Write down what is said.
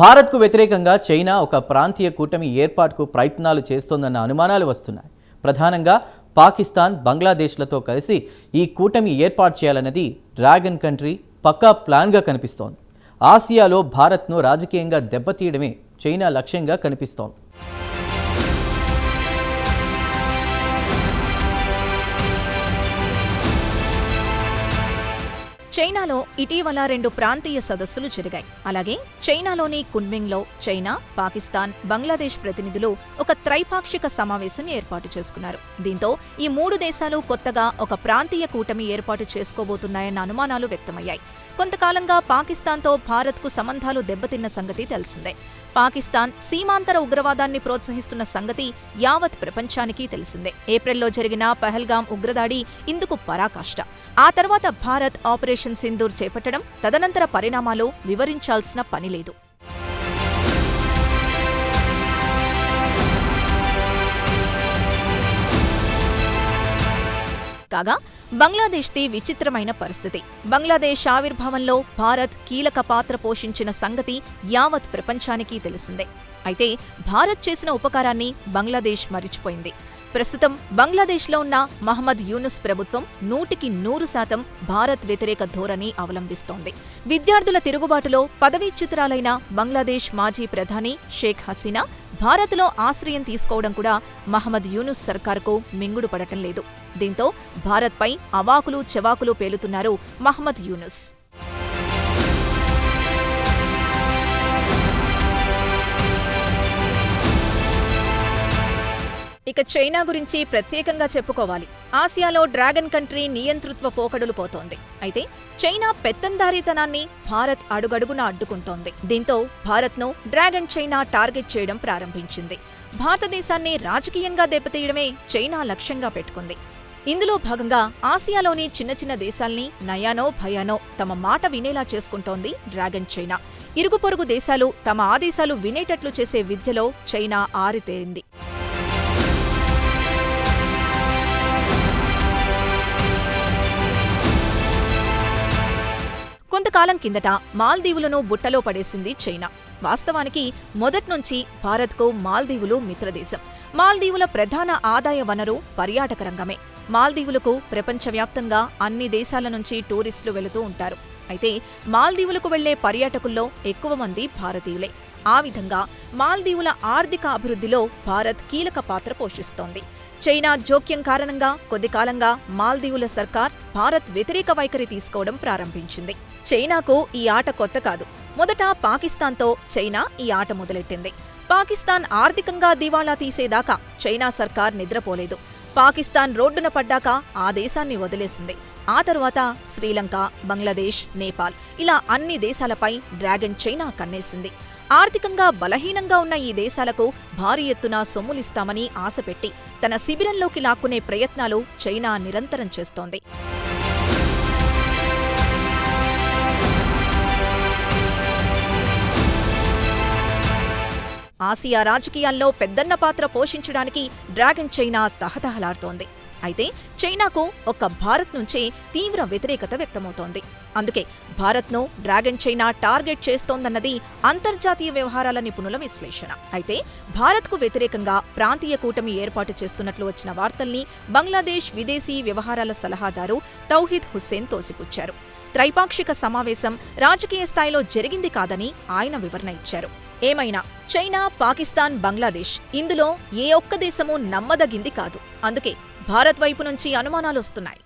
భారత్కు వ్యతిరేకంగా చైనా ఒక ప్రాంతీయ కూటమి ఏర్పాటుకు ప్రయత్నాలు చేస్తోందన్న అనుమానాలు వస్తున్నాయి. ప్రధానంగా పాకిస్తాన్ బంగ్లాదేశ్లతో కలిసి ఈ కూటమి ఏర్పాటు చేయాలన్నది డ్రాగన్ కంట్రీ పక్కా ప్లాన్గా కనిపిస్తోంది. ఆసియాలో భారత్ను రాజకీయంగా దెబ్బతీయడమే చైనా లక్ష్యంగా కనిపిస్తోంది. చైనాలో ఇటీవల రెండు ప్రాంతీయ సదస్సులు జరిగాయి. అలాగే చైనాలోని కున్మింగ్లో చైనా పాకిస్తాన్ బంగ్లాదేశ్ ప్రతినిధులు ఒక త్రైపాక్షిక సమావేశం ఏర్పాటు చేసుకున్నారు. దీంతో ఈ మూడు దేశాలు కొత్తగా ఒక ప్రాంతీయ కూటమి ఏర్పాటు చేసుకోబోతున్నాయన్న అనుమానాలు వ్యక్తమయ్యాయి. కొంతకాలంగా పాకిస్తాన్తో భారత్కు సంబంధాలు దెబ్బతిన్న సంగతి తెలిసిందే. పాకిస్తాన్ సీమాంతర ఉగ్రవాదాన్ని ప్రోత్సహిస్తున్న సంగతి యావత్ ప్రపంచానికి తెలిసిందే. ఏప్రిల్లో జరిగిన పహల్గాం ఉగ్రదాడి ఇందుకు పరాకాష్ట. ఆ తర్వాత భారత్ ఆపరేషన్ సింధూర్ చేపట్టడం తదనంతర పరిణామాలు వివరించాల్సిన పనిలేదు కాగా బంగ్లాదేశ్ది విచిత్రమైన పరిస్థితి. బంగ్లాదేశ్ ఆవిర్భావంలో భారత్ కీలక పాత్ర పోషించిన సంగతి యావత్ ప్రపంచానికి తెలిసిందే. అయితే భారత్ చేసిన ఉపకారాన్ని బంగ్లాదేశ్ మరిచిపోయింది. ప్రస్తుతం బంగ్లాదేశ్లో ఉన్న మహమ్మద్ యూనుస్ ప్రభుత్వం నూటికి నూరు శాతం భారత్ వ్యతిరేక ధోరణి అవలంబిస్తోంది. విద్యార్థుల తిరుగుబాటులో పదవీచ్యుతురాలైన బంగ్లాదేశ్ మాజీ ప్రధాని షేక్ హసీనా భారత్లో ఆశ్రయం తీసుకోవడం కూడా మహమ్మద్ యూనుస్ సర్కార్కు మింగుడు పడటం లేదు. దీంతో భారత్పై అవాకులు చెవాకులు పేలుతున్నారు మహమ్మద్ యూనుస్. ఇక చైనా గురించి ప్రత్యేకంగా చెప్పుకోవాలి. ఆసియాలో డ్రాగన్ కంట్రీ నియంతృత్వ పోకడులు పోతోంది. అయితే చైనా పెత్తందారీతనాన్ని భారత్ అడుగడుగునా అడ్డుకుంటోంది. దీంతో భారత్ను డ్రాగన్ చైనా టార్గెట్ చేయడం ప్రారంభించింది. భారతదేశాన్ని రాజకీయంగా దెబ్బతీయడమే చైనా లక్ష్యంగా పెట్టుకుంది. ఇందులో భాగంగా ఆసియాలోని చిన్న చిన్న దేశాల్ని నయానో భయానో తమ మాట వినేలా చేసుకుంటోంది డ్రాగన్ చైనా. ఇరుగు పొరుగు దేశాలు తమ ఆదేశాలు వినేటట్లు చేసే విద్యలో చైనా ఆరితేరింది. కొంతకాలం కిందట మాల్దీవులను బుట్టలో పడేసింది చైనా. వాస్తవానికి మొదట్నుంచి భారత్కు మాల్దీవులు మిత్రదేశం. మాల్దీవుల ప్రధాన ఆదాయ వనరు పర్యాటక రంగమే. మాల్దీవులకు ప్రపంచవ్యాప్తంగా అన్ని దేశాల నుంచి టూరిస్టులు వెళుతూ ఉంటారు. అయితే మాల్దీవులకు వెళ్ళే పర్యాటకుల్లో ఎక్కువ మంది భారతీయులే. ఆ విధంగా మాల్దీవుల ఆర్థిక అభివృద్ధిలో భారత్ కీలక పాత్ర పోషిస్తోంది. చైనా జోక్యం కారణంగా కొద్ది కాలంగా మాల్దీవుల సర్కార్ భారత్ వ్యతిరేక వైఖరి తీసుకోవడం ప్రారంభించింది. చైనాకు ఈ ఆట కొత్త కాదు. మొదట పాకిస్తాన్తో చైనా ఈ ఆట మొదలెట్టింది. పాకిస్తాన్ ఆర్థికంగా దివాళా తీసేదాకా చైనా సర్కార్ నిద్రపోలేదు. పాకిస్తాన్ రోడ్డున పడ్డాక ఆ దేశాన్ని వదిలేసింది. ఆ తరువాత శ్రీలంక బంగ్లాదేశ్ నేపాల్ ఇలా అన్ని దేశాలపై డ్రాగన్ చైనా కన్నేసింది. ఆర్థికంగా బలహీనంగా ఉన్న ఈ దేశాలకు భారీ ఎత్తున సొమ్ములిస్తామని ఆశపెట్టి తన శిబిరంలోకి లాక్కునే ప్రయత్నాలు చైనా నిరంతరం చేస్తోంది. ఆసియా రాజకీయాల్లో పెద్దన్న పాత్ర పోషించడానికి డ్రాగన్ చైనా తహతహలాడుతోంది. అయితే చైనాకు ఒక్క భారత్ నుంచే తీవ్ర వ్యతిరేకత వ్యక్తమవుతోంది. అందుకే భారత్ను డ్రాగన్ చైనా టార్గెట్ చేస్తోందన్నది అంతర్జాతీయ వ్యవహారాల నిపుణుల విశ్లేషణ. అయితే భారత్కు వ్యతిరేకంగా ప్రాంతీయ కూటమి ఏర్పాటు చేస్తున్నట్లు వచ్చిన వార్తల్ని బంగ్లాదేశ్ విదేశీ వ్యవహారాల సలహాదారు తౌహిద్ హుస్సేన్ తోసిపుచ్చారు. త్రైపాక్షిక సమావేశం రాజకీయ స్థాయిలో జరిగింది కాదని ఆయన వివరణ ఇచ్చారు. ఏమైనా? చైనా పాకిస్తాన్ బంగ్లాదేశ్. ఇందులో ఏ ఒక్క దేశమూ నమ్మదగింది కాదు. అందుకే భారత్ వైపు నుంచి అనుమానాలొస్తున్నాయి